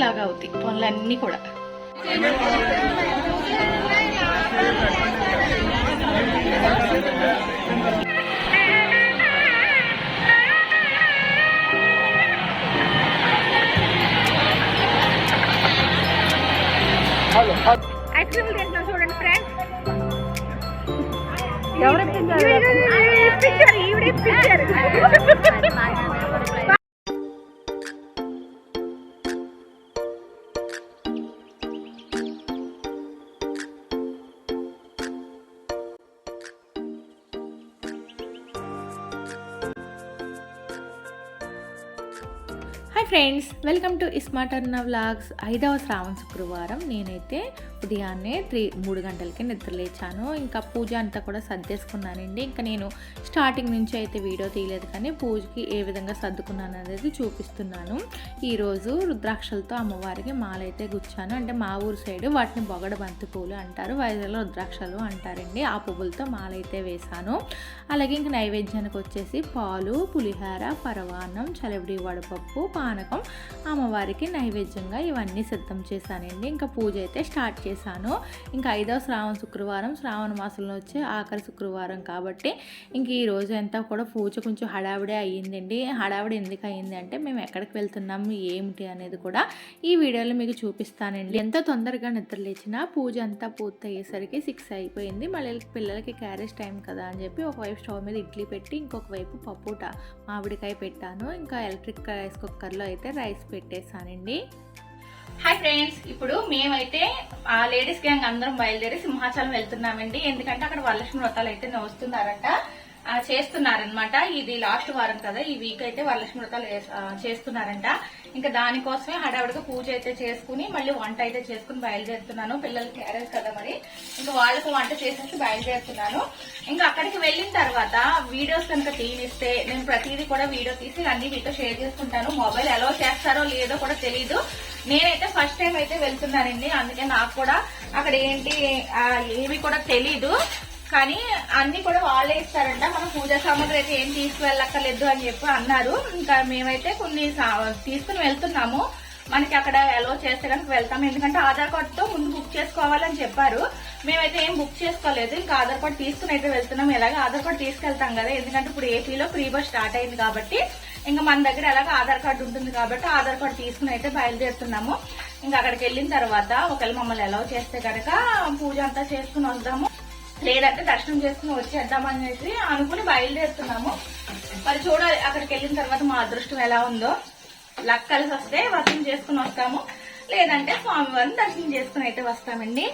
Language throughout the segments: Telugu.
ఇలాగ అవుతాయి పనులన్నీ కూడా. చూడండి ఫ్రెండ్స్. ఎవరు వెల్కమ్ టు ఇస్మాటర్న వ్లాగ్స్. ఐదవ శ్రావణ శుక్రవారం. నేనైతే ఉదయాన్నే త్రీ మూడు గంటలకి నిద్రలేచాను ఇంకా పూజ అంతా కూడా సర్దేసుకున్నానండి. ఇంకా నేను స్టార్టింగ్ నుంచి అయితే వీడియో తీయలేదు కానీ పూజకి ఏ విధంగా సర్దుకున్నాను అనేది చూపిస్తున్నాను. ఈరోజు రుద్రాక్షలతో అమ్మవారికి మాలైతే గుచ్చాను. అంటే మా ఊరు సైడ్ వాటిని బొగడ బంతి పూలు అంటారు. వైజాగ్లో రుద్రాక్షలు అంటారండి. ఆ పువ్వులతో మాలైతే వేశాను. అలాగే ఇంక నైవేద్యానికి వచ్చేసి పాలు పులిహార పరవాన్నం చలివిడి వడపప్పు పానకం అమ్మవారికి నైవేద్యంగా ఇవన్నీ సిద్ధం చేశానండి. ఇంకా పూజ అయితే స్టార్ట్ చేశాను. ఇంకా ఐదవ శ్రావణ శుక్రవారం శ్రావణ మాసంలో వచ్చే ఆఖరి శుక్రవారం కాబట్టి ఇంక ఈ రోజు అంతా కూడా పూజ కొంచెం హడావిడే అయ్యిందండి. హడావిడి ఎందుకు అయ్యింది అంటే మేము ఎక్కడికి వెళ్తున్నాము ఏమిటి అనేది కూడా ఈ వీడియోలో మీకు చూపిస్తానండి. ఎంత తొందరగా నిద్ర లేచినా పూజ అంతా పూర్తి అయ్యేసరికి సిక్స్ అయిపోయింది. మళ్ళీ పిల్లలకి క్యారేజ్ టైం కదా అని చెప్పి ఒకవైపు స్టవ్ మీద ఇడ్లీ పెట్టి ఇంకొక వైపు పప్పుట మామిడికాయ పెట్టాను. ఇంకా ఎలక్ట్రిక్ రైస్ కుక్కర్లో అయితే రైస్ పెట్టేశానండి. హాయ్ ఫ్రెండ్స్ ఇప్పుడు మేమైతే ఆ లేడీస్ గ్యాంగ్ అందరం బయలుదేరి సింహాచలం వెళ్తున్నామండి. ఎందుకంటే అక్కడ వరలక్ష్మి వ్రతాలు అయితే వస్తున్నారట చేస్తున్నారనమాట ఇది లాస్ట్ వారం కదా ఈ వీక్ అయితే వరలక్ష్మి వ్రతాలు చేస్తున్నారంట. ఇంకా దానికోసమే హడావిడిగా పూజ అయితే చేసుకుని మళ్ళీ వంట అయితే చేసుకుని బయలుదేరుతున్నాను. పిల్లలకి క్యారేజ్ కదా మరి. ఇంకా వాళ్ళకు వంట చేసేసి బయలుదేరుతున్నాను. ఇంకా అక్కడికి వెళ్ళిన తర్వాత వీడియోస్ కనుక తీనిస్తే నేను ప్రతిదీ కూడా వీడియో తీసి అన్ని మీతో షేర్ చేసుకుంటాను. మొబైల్ ఎలా చేస్తారో లేదో కూడా తెలీదు. నేనైతే ఫస్ట్ టైం అయితే వెళ్తున్నానండి. అందుకే నాకు కూడా అక్కడ ఏంటి ఏమి కూడా తెలీదు. కానీ అన్ని కూడా వాళ్ళే ఇస్తారంట. మనం పూజా సామాగ్రి అయితే ఏం తీసుకువెళ్ళక్కర్లేదు అని చెప్పి అన్నారు. ఇంకా మేమైతే కొన్ని సా- తీసుకుని వెళ్తున్నాము. మనకి అక్కడ అలో చేస్తే కనుక వెళ్తాం ఎందుకంటే ఆధార్ కార్డుతో ముందు బుక్ చేసుకోవాలని చెప్పారు. మేమైతే ఏం బుక్ చేసుకోలేదు. ఇంకా ఆధార్ కార్డ్ తీసుకుని అయితే వెళ్తున్నాం ఎలాగ ఆధార్ కార్డు తీసుకెళ్తాం కదా. ఎందుకంటే ఇప్పుడు ఏపీలో ఫ్రీ బస్ స్టార్ట్ అయింది కాబట్టి. ఇంకా మన దగ్గర ఎలాగ ఆధార్ కార్డు ఉంటుంది కాబట్టి ఆధార్ కార్డు తీసుకుని అయితే బయలుదేరుతున్నాము. ఇంకా అక్కడికి వెళ్ళిన తర్వాత ఒకవేళ మమ్మల్ని అలౌ చేస్తే కనుక పూజ అంతా చేసుకుని వద్దాము లేదంటే దర్శనం చేసుకుని వచ్చేద్దామని చెప్పి అనుకుని బయలుదేరుతున్నాము. మరి చూడాలి అక్కడికి వెళ్ళిన తర్వాత మా అదృష్టం ఎలా ఉందో. లక్ కలిసి వస్తే వర్షం చేసుకుని వస్తాము. లేదంటే స్వామివారిని దర్శనం చేసుకుని అయితే వస్తామండి.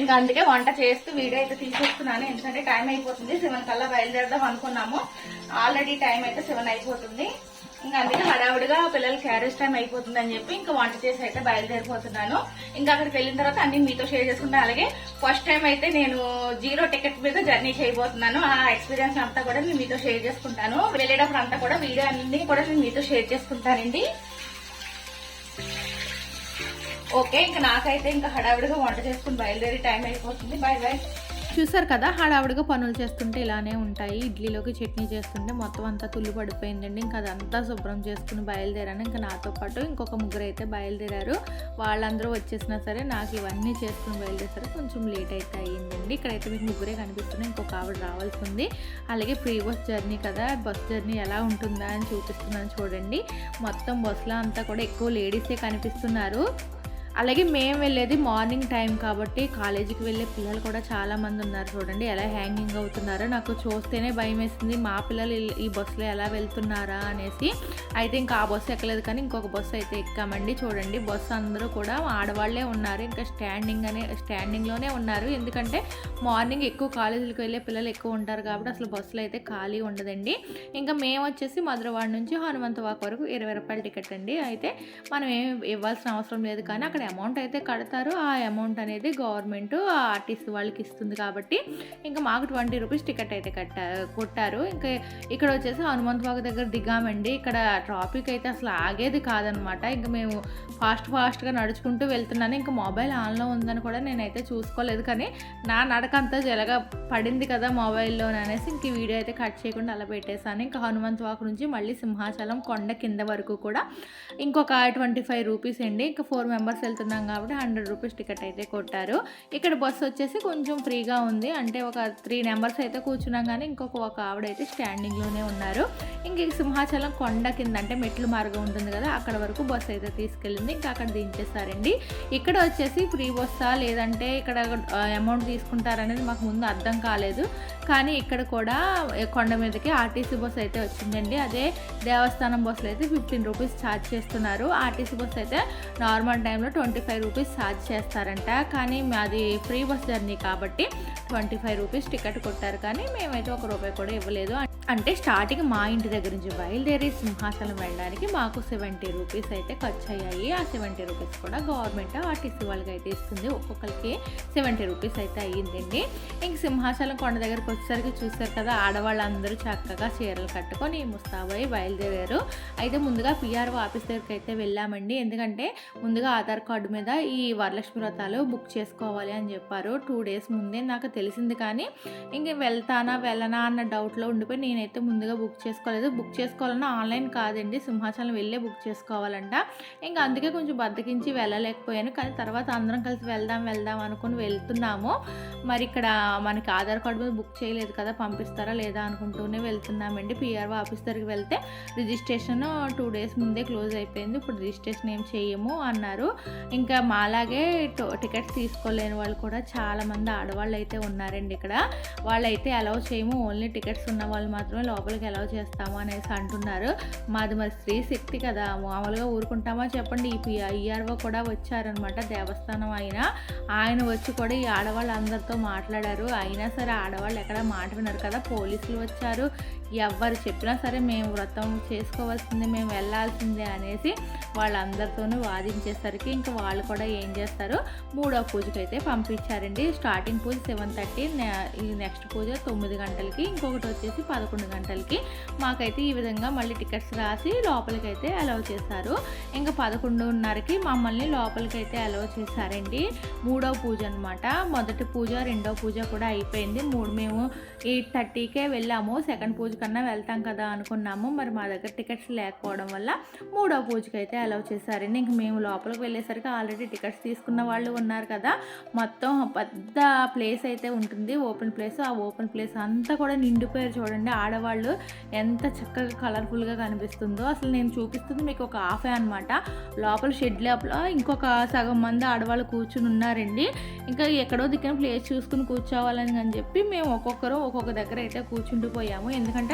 ఇంకా అందుకే వంట చేస్తూ వీడియో అయితే తీసేస్తున్నాను. ఎందుకంటే టైం అయిపోతుంది. సెవెన్ కల్లా బయలుదేరదాం అనుకున్నాము. ఆల్రెడీ టైం అయితే సెవెన్ అయిపోతుంది. ఇంకా అందుకే హడావుడిగా పిల్లలు క్యారేజ్ టైం అయిపోతుంది అని చెప్పి ఇంకా వంట చేసి అయితే బయలుదేరిపోతున్నాను. ఇంకా అక్కడికి వెళ్ళిన తర్వాత అన్ని మీతో షేర్ చేసుకుంటాను అలాగే ఫస్ట్ టైం అయితే నేను జీరో టికెట్ మీద జర్నీ చేయబోతున్నాను. ఆ ఎక్స్పీరియన్స్ అంతా కూడా నేను మీతో షేర్ చేసుకుంటాను. వెళ్ళేటప్పుడు అంతా కూడా వీడియో అన్ని కూడా నేను మీతో షేర్ చేసుకుంటానండి. ఓకే ఇంకా నాకైతే ఇంకా హడావిడిగా వంట చేసుకుని బయలుదేరి టైం అయిపోతుంది. బాయ్ బాయ్ చూసారు కదా హడావుడిగా పనులు చేస్తుంటే ఇలానే ఉంటాయి. ఇడ్లీలోకి చట్నీ చేస్తుంటే మొత్తం అంతా తుల్లు పడిపోయిందండి. ఇంకా అదంతా శుభ్రం చేసుకుని బయలుదేరాను. ఇంకా నాతో పాటు ఇంకొక ముగ్గురు అయితే బయలుదేరారు. వాళ్ళందరూ వచ్చేసినా సరే నాకు ఇవన్నీ చేసుకుని బయలుదేరారు కొంచెం లేట్ అయితే అయ్యిందండి. ఇక్కడైతే మీకు ముగ్గురే కనిపిస్తున్నాయి. ఇంకొక ఆవిడ రావాల్సి ఉంది. అలాగే ప్రీ బస్ జర్నీ కదా బస్ జర్నీ ఎలా ఉంటుందా అని చూపిస్తున్నాను చూడండి. మొత్తం బస్సులో అంతా కూడా ఎక్కువ లేడీసే కనిపిస్తున్నారు. అలాగే మేము వెళ్ళేది మార్నింగ్ టైం కాబట్టి కాలేజీకి వెళ్ళే పిల్లలు కూడా చాలా మంది ఉన్నారు చూడండి ఎలా హ్యాంగింగ్ అవుతున్నారో. నాకు చూస్తేనే భయం వేసింది మా పిల్లలు ఈ- బస్సులో ఎలా వెళ్తున్నారా అనేసి. అయితే ఇంకా ఆ బస్సు ఎక్కలేదు కానీ ఇంకొక బస్సు అయితే ఎక్కామండి చూడండి. బస్సు అందరూ కూడా ఆడవాళ్ళే ఉన్నారు ఇంకా స్టాండింగ్ అనే స్టాండింగ్లోనే ఉన్నారు. ఎందుకంటే మార్నింగ్ ఎక్కువ కాలేజీలకు వెళ్ళే పిల్లలు ఎక్కువ ఉంటారు కాబట్టి అసలు బస్సులు అయితే ఖాళీ ఉండదండి. ఇంకా మేము వచ్చేసి మధురవాడ నుంచి హనుమంత వాక్ వరకు ఇరవై రూపాయల టికెట్ అండి. అయితే మనం ఏమి ఇవ్వాల్సిన అవసరం లేదు కానీ అక్కడ అమౌంట్ అయితే కడతారు ఆ అమౌంట్ అనేది గవర్నమెంట్ ఆర్టిస్ట్ వాళ్ళకి ఇస్తుంది కాబట్టి ఇంకా మాకు ట్వంటీ రూపీస్ టికెట్ అయితే కట్టా కొట్టారు. ఇంకా ఇక్కడ వచ్చేసి హనుమంత్ బాగ్ దగ్గర దిగామండి. ఇక్కడ ట్రాఫిక్ అయితే అసలు ఆగేది కాదనమాట. ఇంకా మేము ఫాస్ట్ ఫాస్ట్గా నడుచుకుంటూ వెళ్తున్నాను. ఇంకా మొబైల్ ఆన్లో ఉందని కూడా నేనైతే చూసుకోలేదు. కానీ నా నడక అంతా జలగా పడింది కదా మొబైల్లో అనేసి ఇంక వీడియో అయితే కట్ చేయకుండా అలా పెట్టేశాను. ఇంకా హనుమంత్ వాక్ నుంచి మళ్ళీ సింహాచలం కొండ కింద వరకు కూడా ఇంకొక ట్వంటీ ఫైవ్ రూపీస్ అండి. ఇంకా ఫోర్ మెంబర్స్ వెళ్తున్నాం కాబట్టి హండ్రెడ్ రూపీస్ టికెట్ అయితే కొట్టారు. ఇక్కడ బస్సు వచ్చేసి కొంచెం ఫ్రీగా ఉంది. అంటే ఒక త్రీ నెంబర్స్ అయితే కూర్చున్నాం కానీ ఇంకొక ఒక ఆవిడ అయితే స్టాండింగ్లోనే ఉన్నారు. ఇంక సింహాచలం కొండ కింద అంటే మెట్లు మార్గం ఉంటుంది కదా అక్కడ వరకు బస్సు అయితే తీసుకెళ్ళింది. ఇంకా అక్కడ దించేస్తారండి ఇక్కడ వచ్చేసి ఫ్రీ బస్సా లేదంటే ఇక్కడ అమౌంట్ తీసుకుంటారనేది మాకు ముందు అర్థం కాలేదు. కానీ ఇక్కడ కూడా కొండ మీదకి ఆర్టీసీ బస్సు అయితే వచ్చిందండి. అదే దేవస్థానం బస్సులు అయితే ఫిఫ్టీన్ రూపీస్ ఛార్జ్ చేస్తున్నారు. ఆర్టీసీ బస్ అయితే నార్మల్ టైంలో twenty twenty five rupees charge చేస్తారంట. కానీ మాది ఫ్రీ బస్ జర్నీ కాబట్టి ట్వంటీ ఫైవ్ రూపీస్ టికెట్ కొట్టారు. కానీ మేమైతే ఒక రూపాయి కూడా ఇవ్వలేదు. అంటే స్టార్టింగ్ మా ఇంటి దగ్గర నుంచి బయలుదేరి సింహాచలం వెళ్ళడానికి మాకు సెవెంటీ రూపీస్ అయితే ఖర్చు అయ్యాయి ఆ సెవెంటీ రూపీస్ కూడా గవర్నమెంట్ ఆర్టీసీ వాళ్ళకి అయితే ఇస్తుంది. ఒక్కొక్కరికి సెవెంటీ రూపీస్ అయితే అయ్యిందండి. ఇంక సింహాచలం కొండ దగ్గరికి వచ్చేసరికి చూస్తారు కదా ఆడవాళ్ళందరూ చక్కగా చీరలు కట్టుకొని ముస్తాబై బయలుదేరారు. అయితే ముందుగా పిఆర్ఓ ఆఫీస్ దగ్గరికి అయితే వెళ్ళామండి. ఎందుకంటే ముందుగా ఆధార్ కార్డు మీద ఈ వరలక్ష్మి వ్రతాలు బుక్ చేసుకోవాలి అని చెప్పారు. టూ డేస్ ముందే నాకు తెలిసింది కానీ ఇంక వెళ్తానా వెళ్ళనా అన్న డౌట్లో ఉండిపోయి నేనైతే ముందుగా బుక్ చేసుకోలేదు. బుక్ చేసుకోవాలన్నా ఆన్లైన్ కాదండి. సింహాచలం వెళ్ళే బుక్ చేసుకోవాలంట. ఇంకా అందుకే కొంచెం బద్దకించి వెళ్ళలేకపోయాను. కానీ తర్వాత అందరం కలిసి వెళ్దాం వెళ్దాం అనుకుని వెళ్తున్నాము. మరి ఇక్కడ మనకి ఆధార్ కార్డు మీద బుక్ చేయలేదు కదా పంపిస్తారా లేదా అనుకుంటూనే వెళ్తున్నామండి. పిఆర్ఓ ఆఫీస్ దగ్గరికి వెళ్తే రిజిస్ట్రేషన్ టూ డేస్ ముందే క్లోజ్ అయిపోయింది. ఇప్పుడు రిజిస్ట్రేషన్ ఏం చేయము అన్నారు. ఇంకా మాలాగే టికెట్స్ తీసుకోలేని వాళ్ళు కూడా చాలామంది ఆడవాళ్ళు అయితే ఉన్నారండి ఇక్కడ. వాళ్ళైతే అలౌ చేయము. ఓన్లీ టికెట్స్ ఉన్న వాళ్ళు మాత్రమే లోపలికి అలౌ చేస్తాము అనేసి అంటున్నారు. మాది మరి స్త్రీ శక్తి కదా మామూలుగా ఊరుకుంటామా చెప్పండి. ఈ ఈఆర్ఓ కూడా వచ్చారనమాట దేవస్థానం ఆయన. ఆయన వచ్చి కూడా ఈ ఆడవాళ్ళందరితో మాట్లాడారు. అయినా సరే ఆడవాళ్ళు ఎక్కడ మాట విన్నారు కదా పోలీసులు వచ్చారు. ఎవరు చెప్పినా సరే మేము వ్రతం చేసుకోవాల్సిందే మేము వెళ్ళాల్సిందే అనేసి వాళ్ళందరితోనూ వాదించేసరికి ఇంకా వాళ్ళు కూడా ఏం చేస్తారు మూడో పూజకి అయితే పంపించారండి. స్టార్టింగ్ పూజ సెవెన్ థర్టీ ఈ నెక్స్ట్ పూజ తొమ్మిది గంటలకి ఇంకొకటి వచ్చేసి పదకొండు గంటలకి. మాకైతే ఈ విధంగా మళ్ళీ టికెట్స్ రాసి లోపలికి అయితే అలౌ చేశారు. ఇంకా పదకొండున్నరకి మమ్మల్ని లోపలికి అయితే అలౌ చేశారండి. మూడో పూజ అనమాట మొదటి పూజ రెండో పూజ కూడా అయిపోయింది. మూడు మేము ఎయిట్ థర్టీకే వెళ్ళాము. సెకండ్ పూజకి కన్నా వెళ్తాం కదా అనుకున్నాము. మరి మా దగ్గర టికెట్స్ లేకపోవడం వల్ల మూడో పూజకి అయితే అలౌ చేశారండి. ఇంక మేము లోపలికి వెళ్ళేసరికి ఆల్రెడీ టికెట్స్ తీసుకున్న వాళ్ళు ఉన్నారు కదా. మొత్తం పెద్ద ప్లేస్ అయితే ఉంటుంది. ఓపెన్ ప్లేస్ ఆ ఓపెన్ ప్లేస్ అంతా కూడా నిండిపోయారు చూడండి. ఆడవాళ్ళు ఎంత చక్కగా కలర్ఫుల్గా కనిపిస్తుందో. అసలు నేను చూపిస్తుంది మీకు ఒక హాఫే అనమాట. లోపల షెడ్ లోపల ఇంకొక సగం మంది ఆడవాళ్ళు కూర్చుని ఉన్నారండి. ఇంకా ఎక్కడో దిక్కున ప్లేస్ చూసుకుని కూర్చోవాలని అని చెప్పి మేము ఒక్కొక్కరు ఒక్కొక్క దగ్గర అయితే కూర్చుండిపోయాము. ఎందుకంటే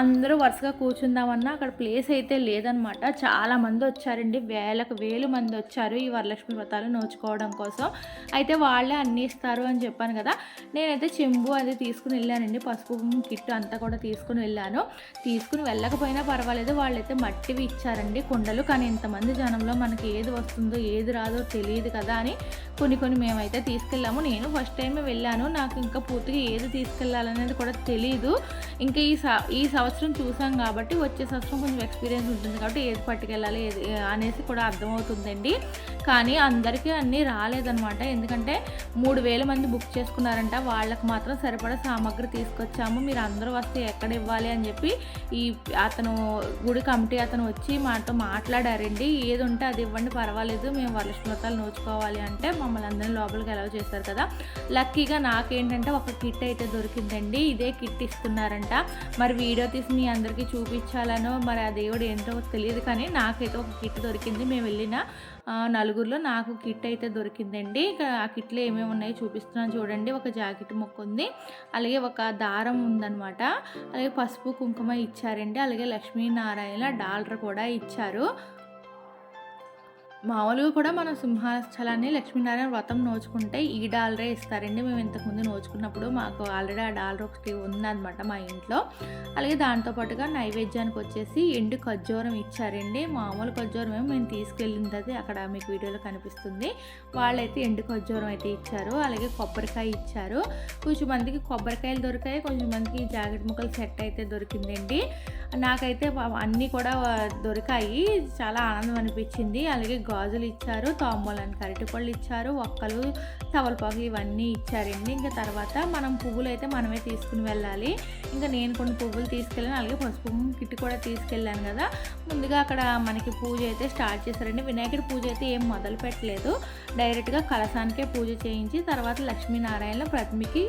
అందరూ వరుసగా కూర్చుందామన్నా అక్కడ ప్లేస్ అయితే లేదనమాట చాలా మంది వచ్చారండి. వేలకు వేలు మంది వచ్చారు ఈ వరలక్ష్మి వ్రతాలు నోచుకోవడం కోసం. అయితే వాళ్ళే అన్ని ఇస్తారు అని చెప్పాను కదా. నేనైతే చెంబు అది తీసుకుని వెళ్ళానండి. పసుపు కిట్ అంతా కూడా తీసుకుని వెళ్ళాను. తీసుకుని వెళ్ళకపోయినా పర్వాలేదు. వాళ్ళైతే మట్టివి ఇచ్చారండి కుండలు. కానీ ఇంతమంది జనంలో మనకి ఏది వస్తుందో ఏది రాదో తెలియదు కదా అని కొన్ని కొన్ని మేమైతే తీసుకెళ్ళాము. నేను ఫస్ట్ టైం వెళ్ళాను. నాకు ఇంకా పూర్తిగా ఏది తీసుకెళ్ళాలనేది కూడా తెలియదు ఇంకా ఈ సా ఈ సంవత్సరం చూసాం కాబట్టి వచ్చే సంవత్సరం కొంచెం ఎక్స్పీరియన్స్ ఉంటుంది కాబట్టి ఏది పట్టుకెళ్ళాలి ఏది అనేసి కూడా అర్థమవుతుందండి. కానీ అందరికీ అన్నీ రాలేదనమాట ఎందుకంటే మూడు వేల మంది బుక్ చేసుకున్నారంట. వాళ్ళకి మాత్రం సరిపడా సామాగ్రి తీసుకొచ్చాము. మీరు అందరూ వస్తే ఎక్కడ ఇవ్వాలి అని చెప్పి ఈ అతను గుడి కమిటీ అతను వచ్చి మాతో మాట్లాడారండి. ఏది ఉంటే అది ఇవ్వండి పర్వాలేదు. మేము వరలక్ష్మి నోచుకోవాలి అంటే మమ్మల్ని అందరినీ లోపలికి అలౌ చేశారు కదా. లక్కీగా నాకేంటంటే ఒక కిట్ అయితే దొరికిందండి. ఇదే కిట్ ఇస్తున్నారంట. మరి వీడియో తీసి మీ అందరికీ చూపించాలనో మరి ఆ దేవుడు ఏంటో తెలియదు కానీ నాకైతే ఒక కిట్ దొరికింది. మేము వెళ్ళిన నలుగురిలో నాకు కిట్ అయితే దొరికిందండి. ఆ కిట్లో ఏమేమి ఉన్నాయో చూపిస్తున్నాను చూడండి. ఒక జాకెట్ మొక్క ఉంది. అలాగే ఒక దారం ఉందన్నమాట. అలాగే పసుపు కుంకుమ ఇచ్చారండి. అలాగే లక్ష్మీనారాయణ డాలర్ కూడా ఇచ్చారు. మామూలుగా కూడా మనం సింహాచలాన్ని లక్ష్మీనారాయణ వ్రతం నోచుకుంటే ఈ డాలరే ఇస్తారండి. మేము ఇంతకుముందు నోచుకున్నప్పుడు మాకు ఆల్రెడీ ఆ డాలర్ ఒకటి ఉందన్నమాట మా ఇంట్లో. అలాగే దాంతోపాటుగా నైవేద్యానికి వచ్చేసి ఎండు ఖర్జూరం ఇచ్చారండి. మామూలు ఖర్జూరం ఏమో మేము తీసుకెళ్ళింది అక్కడ మీకు వీడియోలో కనిపిస్తుంది. వాళ్ళైతే ఎండు ఖర్జూరం అయితే ఇచ్చారు. అలాగే కొబ్బరికాయ ఇచ్చారు. కొంచెం మందికి కొబ్బరికాయలు దొరికాయి. కొంచెం మందికి జాకెట్ ముక్కలు సెట్ అయితే దొరికిందండి. నాకైతే అన్నీ కూడా దొరికాయి. చాలా ఆనందం అనిపించింది. అలాగే గాజులు ఇచ్చారు తాంబూలానికి అరటిపళ్ళు ఇచ్చారు ఒక్కలు తవలపాకు ఇవన్నీ ఇచ్చారండి. ఇంకా తర్వాత మనం పువ్వులు అయితే మనమే తీసుకుని వెళ్ళాలి. ఇంకా నేను కొన్ని పువ్వులు తీసుకెళ్ళాను. అలాగే పసుపు కిట్ కూడా తీసుకెళ్ళాను కదా. ముందుగా అక్కడ మనకి పూజ అయితే స్టార్ట్ చేశారండి. వినాయకుడి పూజ అయితే ఏం మొదలు పెట్టలేదు డైరెక్ట్గా కలసానికే పూజ చేయించి తర్వాత లక్ష్మీనారాయణ ప్రతిమకి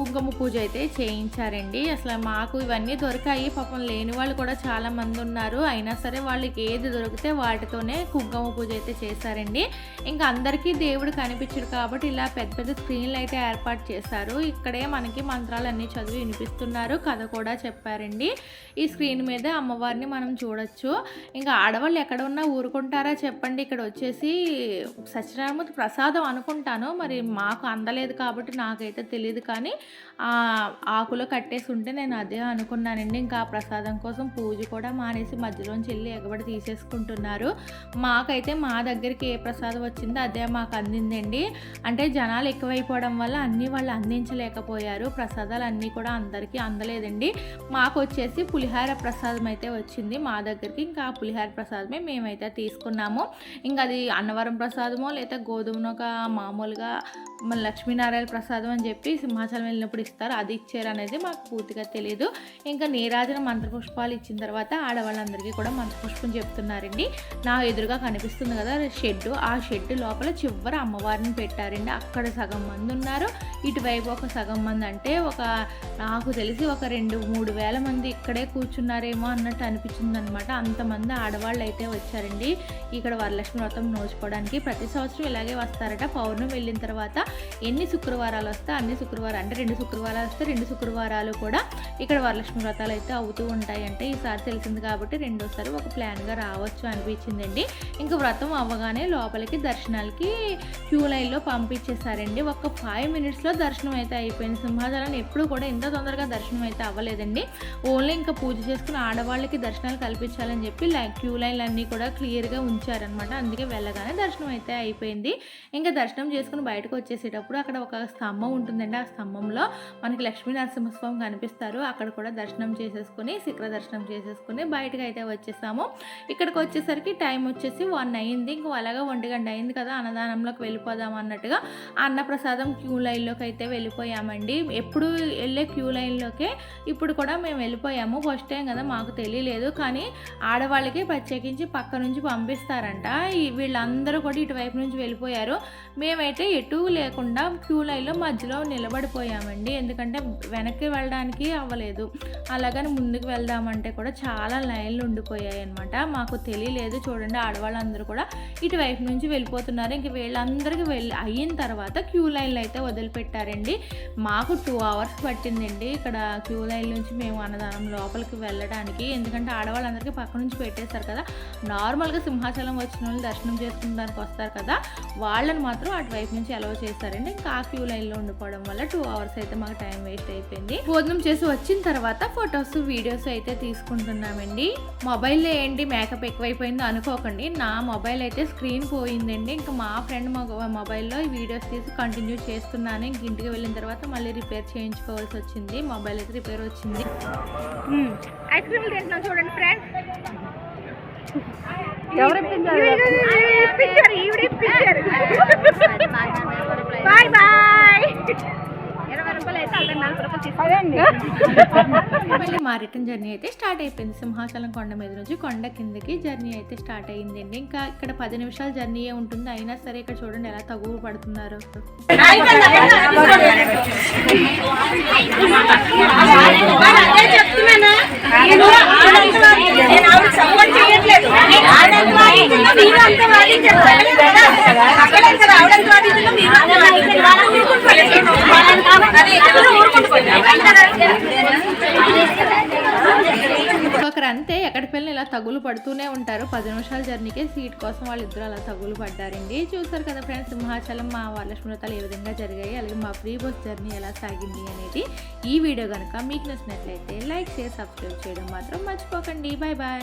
కుంకుమ పూజ అయితే చేయించారండి. అసలు మాకు ఇవన్నీ దొరికాయి. పాపం లేని వాళ్ళు కూడా చాలా మంది ఉన్నారు. అయినా సరే వాళ్ళకి ఏది దొరికితే వాటితోనే కుంకుమ పూజ అయితే చేశారండి. ఇంకా అందరికీ దేవుడు కనిపించడు కాబట్టి ఇలా పెద్ద పెద్ద స్క్రీన్లు అయితే ఏర్పాటు చేశారు. ఇక్కడే మనకి మంత్రాలన్నీ చదివి వినిపిస్తున్నారు. కథ కూడా చెప్పారండి. ఈ స్క్రీన్ మీద అమ్మవారిని మనం చూడొచ్చు. ఇంకా ఆడవాళ్ళు ఎక్కడ ఉన్నా ఊరుకుంటారా చెప్పండి. ఇక్కడ వచ్చేసి సత్యనారాయణమూర్తి ప్రసాదం అనుకుంటాను. మరి మాకు అందలేదు కాబట్టి నాకైతే తెలియదు కానీ ఆకులో కట్టేసి ఉంటే నేను అదే అనుకున్నానండి. ఇంకా ఆ ప్రసాదం కోసం పూజ కూడా మానేసి మధ్యలోంచి వెళ్ళి ఎగబడి తీసేసుకుంటున్నారు. మాకైతే మా దగ్గరికి ఏ ప్రసాదం వచ్చిందో అదే మాకు అందిందండి. అంటే జనాలు ఎక్కువైపోవడం వల్ల అన్నీ వాళ్ళు అందించలేకపోయారు. ప్రసాదాలు అన్నీ కూడా అందరికీ అందలేదండి. మాకు వచ్చేసి పులిహార ప్రసాదం అయితే వచ్చింది మా దగ్గరికి. ఇంకా ఆ పులిహార ప్రసాదమే మేమైతే తీసుకున్నాము. ఇంకా అది అన్నవరం ప్రసాదమో లేదా గోధుమనొక మామూలుగా మన లక్ష్మీనారాయణ ప్రసాదం అని చెప్పి సింహాచలం వెళ్ళినప్పుడు ఇస్తారు. అది ఇచ్చారు అనేది మాకు పూర్తిగా తెలియదు ఇంకా నీరాజన మంత్రపుష్పాలు ఇచ్చిన తర్వాత ఆడవాళ్ళందరికీ కూడా మంత్రపుష్పం చెప్తున్నారండి. నా ఎదురుగా కనిపిస్తుంది కదా షెడ్ ఆ షెడ్ లోపల చివరి అమ్మవారిని పెట్టారండి. అక్కడ సగం మంది ఉన్నారు. ఇటువైపు ఒక సగం మంది అంటే ఒక నాకు తెలిసి ఒక రెండు మూడు వేల మంది ఇక్కడే కూర్చున్నారేమో అన్నట్టు అనిపించింది అనమాట అంతమంది ఆడవాళ్ళు అయితే వచ్చారండి. ఇక్కడ వరలక్ష్మి వ్రతం నోచుకోవడానికి ప్రతి సంవత్సరం ఇలాగే వస్తారట. పౌర్ణమి వెళ్ళిన తర్వాత ఎన్ని శుక్రవారాలు వస్తే అన్ని శుక్రవారాలు అంటే రెండు శుక్రవారాలు వస్తే రెండు శుక్రవారాలు కూడా ఇక్కడ వరలక్ష్మి వ్రతాలు అయితే అవుతూ ఉంటాయి. అంటే ఈసారి తెలిసింది కాబట్టి రెండోసారి ఒక ప్లాన్గా రావచ్చు అనిపించిందండి. ఇంకా వ్రతం అవ్వగానే లోపలికి దర్శనాలకి క్యూ లైన్లో పంపించేశారండి. ఒక ఫైవ్ మినిట్స్లో దర్శనం అయితే అయిపోయింది. సింహాచలం ఎప్పుడు కూడా ఇంత తొందరగా దర్శనం అయితే అవ్వలేదండి. ఓన్లీ ఇంకా పూజ చేసుకుని ఆడవాళ్ళకి దర్శనాలు కల్పించాలని చెప్పి క్యూ లైన్లు అన్నీ కూడా క్లియర్గా ఉంచారనమాట అందుకే వెళ్ళగానే దర్శనం అయితే అయిపోయింది. ఇంకా దర్శనం చేసుకుని బయటకు వచ్చేసి చేసేటప్పుడు అక్కడ ఒక స్తంభం ఉంటుందండి. ఆ స్తంభంలో మనకి లక్ష్మీ నరసింహస్వామి కనిపిస్తారు. అక్కడ కూడా దర్శనం చేసేసుకుని శిఖర దర్శనం చేసేసుకుని బయటకు అయితే వచ్చేసాము. ఇక్కడికి వచ్చేసరికి టైం వచ్చేసి వన్ అయింది. ఇంకో అలాగా ఒంటి గంట అయింది కదా అన్నదానంలోకి వెళ్ళిపోదాం అన్నట్టుగా అన్నప్రసాదం క్యూ లైన్లోకి అయితే వెళ్ళిపోయామండి. ఎప్పుడు వెళ్ళే క్యూ లైన్లోకే ఇప్పుడు కూడా మేము వెళ్ళిపోయాము. ఫస్ట్ టైం కదా మాకు తెలియలేదు. కానీ ఆడవాళ్ళకి ప్రత్యేకించి పక్క నుంచి పంపిస్తారంట. వీళ్ళందరూ కూడా ఇటువైపు నుంచి వెళ్ళిపోయారు. మేమైతే ఎటు లేకుండా క్యూ లైన్లో మధ్యలో నిలబడిపోయామండి. ఎందుకంటే వెనక్కి వెళ్ళడానికి అవ్వలేదు. అలాగని ముందుకు వెళ్దామంటే కూడా చాలా లైన్లు ఉండిపోయాయి అనమాట మాకు తెలియలేదు. చూడండి ఆడవాళ్ళందరూ కూడా ఇటువైపు నుంచి వెళ్ళిపోతున్నారు. ఇంక వీళ్ళందరికీ వెళ్ళి అయిన తర్వాత క్యూ లైన్లు అయితే వదిలిపెట్టారండి. మాకు టూ అవర్స్ పట్టిందండి ఇక్కడ క్యూ లైన్ నుంచి మేము అన్నదానం లోపలికి వెళ్ళడానికి. ఎందుకంటే ఆడవాళ్ళందరికీ పక్క నుంచి పెట్టేశారు కదా. నార్మల్గా సింహాచలం వచ్చిన వాళ్ళు దర్శనం చేసుకుంటానికి వస్తారు కదా. వాళ్ళని మాత్రం అటువైపు నుంచి అలౌ చేస్తారండి. ఇంకా ఆ క్యూ లైన్లో ఉండిపోవడం వల్ల టూ అవర్స్ అయితే మాకు టైం వేస్ట్ అయిపోయింది. భోజనం చేసి వచ్చిన తర్వాత ఫొటోస్ వీడియోస్ అయితే తీసుకుంటున్నామండి. మొబైల్లో ఏంటి? మేకప్ ఎక్కువైపోయిందో అనుకోకండి. నా మొబైల్ అయితే స్క్రీన్ పోయిందండి. ఇంకా మా ఫ్రెండ్ మొబైల్లో ఈ వీడియోస్ తీసి కంటిన్యూ చేస్తున్నాను. ఇంక ఇంటికి వెళ్ళిన తర్వాత మళ్ళీ రిపేర్ చేయించుకోవాల్సి వచ్చింది. మొబైల్ అయితే రిపేర్ వచ్చింది. ఐస్ క్రీమ్ తింటున్నాం చూడండి ఫ్రెండ్స్ ఎవరు? ఇప్పించారు? ఈవిడ ఇప్పించారు బాయ్ బాయ్ ఇరవై రూపాయలు అయితే అల్లం నలభై రూపాయలు తీసుకోండి మళ్ళీ మా రిటర్న్ జర్నీ అయితే స్టార్ట్ అయిపోయింది. సింహాచలం కొండ మీద నుంచి కొండ కిందకి జర్నీ అయితే స్టార్ట్ అయ్యిందండి. ఇంకా ఇక్కడ పది నిమిషాల జర్నీ ఉంటుంది. అయినా సరే ఇక్కడ చూడండి ఎలా తగువ పడుతున్నారు. మీరు ఒకరంతే అంతే ఎక్కడికి వెళ్ళిన ఇలా తగులు పడుతూనే ఉంటారు. పది నిమిషాల జర్నీకే సీట్ కోసం వాళ్ళిద్దరు అలా తగులు పడ్డారండి. చూసారు కదా ఫ్రెండ్స్ సింహాచలం మా వాళ్ళ స్మృతాలు ఏ విధంగా జరిగాయి అలాగే మా ఫ్రీ బస్ జర్నీ ఎలా సాగింది అనేది ఈ వీడియో కనుక మీకు నచ్చినట్లయితే లైక్ చేసి సబ్స్క్రైబ్ చేయడం మాత్రం మర్చిపోకండి. Bye bye